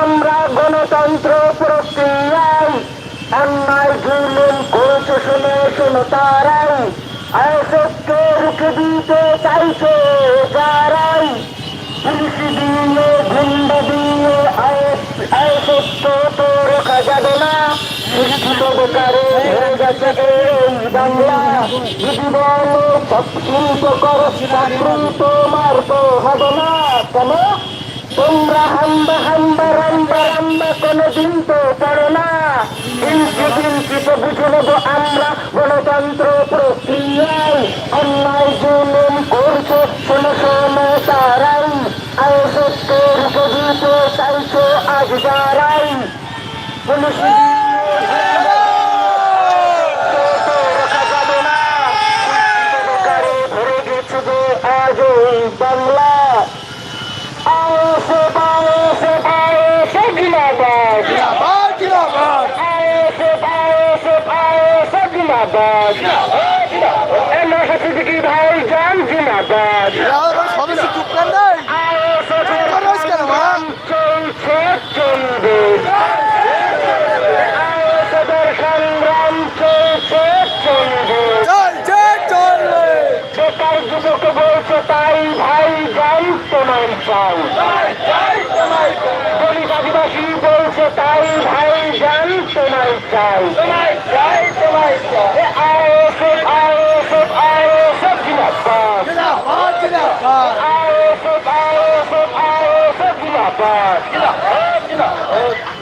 আমরা গণতন্ত্র প্রক্রিয়ায় অন্যায় জুলুম করছে শুনে শুনো তারাই আয়োজককে রুখে দিতে চাইছে যারাই পুলিশ দিয়ে গুন্ডা দিয়ে আয়োজক তো রোখা যাবে না তোমার হাম্বা হাম্বা রাম্বা রাম্বা কোনো তো পড়ো না ইঞ্চি ইঞ্চি তো বুঝে নেব আমরা গণতন্ত্র প্রক্রিয়ায় অন্যায় জুলুম করছে শোনো শোনো তারাই আয়োজক দিতে আজ যারাই পুলিশ রোখা যাবে না বেকারে ভরে গেছে যে আজ এই বাংলা আয়েসে পায়েসে পায়েসে জিন্দাবাদ আয়েসে পায়েসে পায়েসে জিন্দাবাদ। এমন সিদ্দিকি ভাই? জান জিন্দাবাদ? চলছে চলবে। সংগ্রাম চলছে চলবে। বেকার যুবক বলছে তাই ভাই জান তোমার চাই। দলিত আদিবাসী বলছে তাই ভাই জান তোমার চাই। 你哪儿你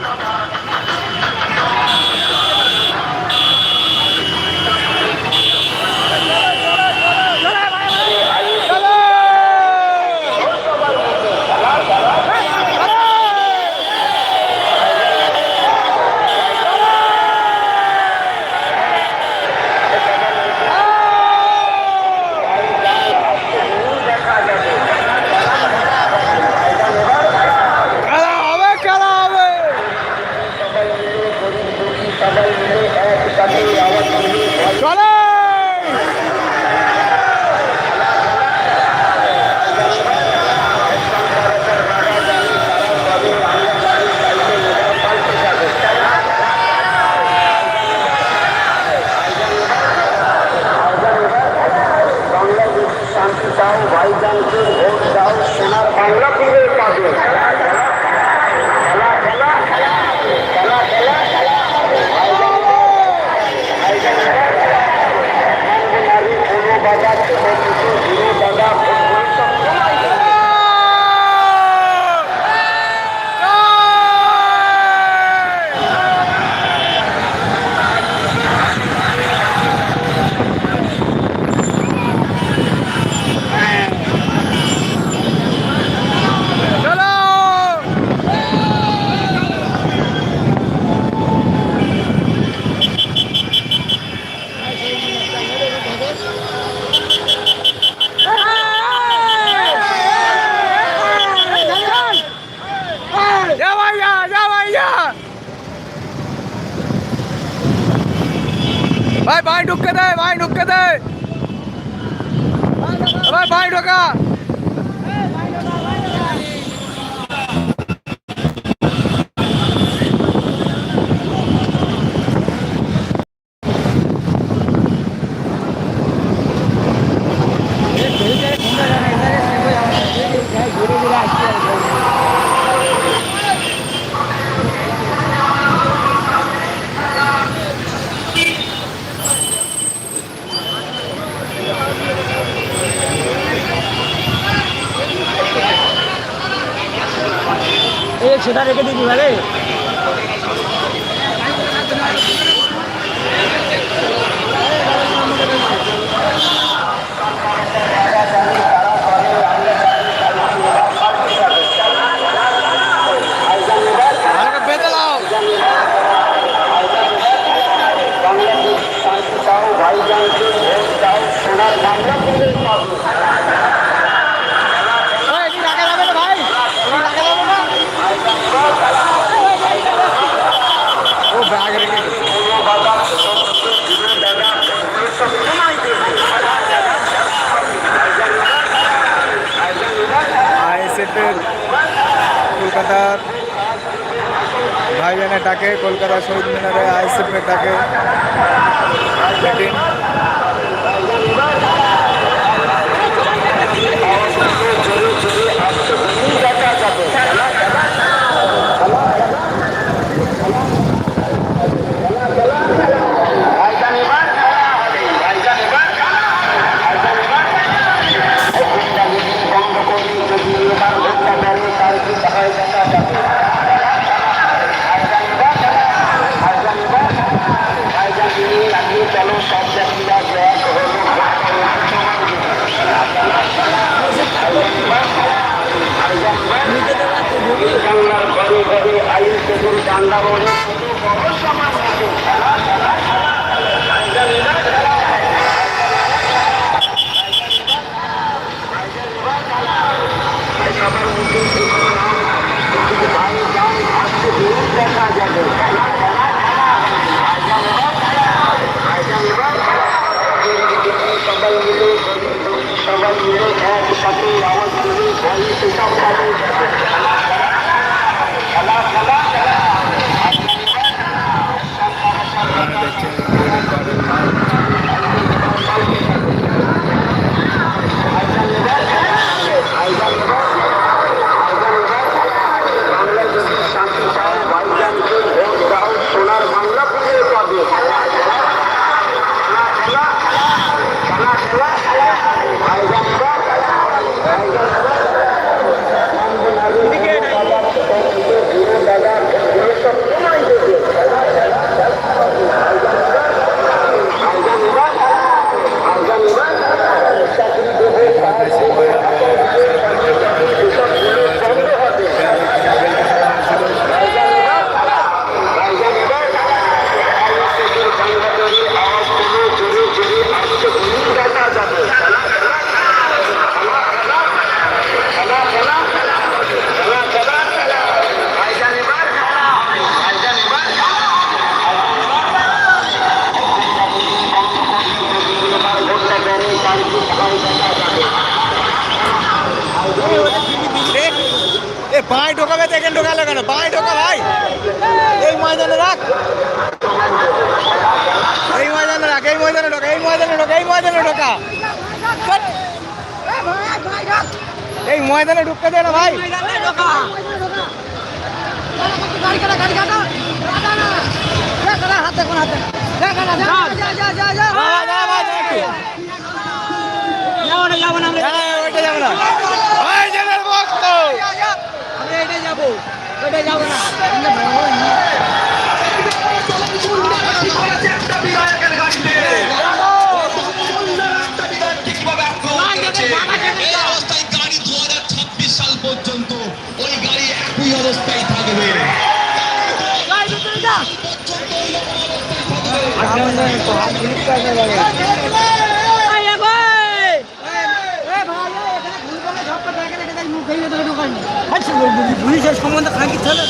ভাই ভাই ঢুকে দে ভাই ঢুকতে দে। ভাই ভাই ঢোকা। সেটা রেখে দিবি ভাই ডাকে কলকাতা শহীদ মিনারে আইসিএফের ডাকে। মিটিং ঘরে আইন সেতুর ডান্ডা বলে দেখা যাবে সবাই মিলে সবাই মিলে একসাথে তুলে ভয়ে সেসব বাঁই ঢোকাবে তো এখানে ঢোকালে কেন বাঁই ঢোকা ভাই এই ময়দানে রাখ এই ময়দানে রাখ এই ময়দানে ঢোকা এই ময়দানে ঢোকা এই ময়দানে ঢোকা এই ময়দানে ঢুকতে দে না ভাই হাতে কোন হাতে যাব না যাব না আমরা দাঁড়া, ওইটা যাবে না ভাই জেনের ভক্ত আমরা এটাই যাব না পর্যন্ত ওই গাড়ি একই অবস্থায় থাকবে গাড়ি পুলিশের সম্বন্ধে খাঁকি ছেলে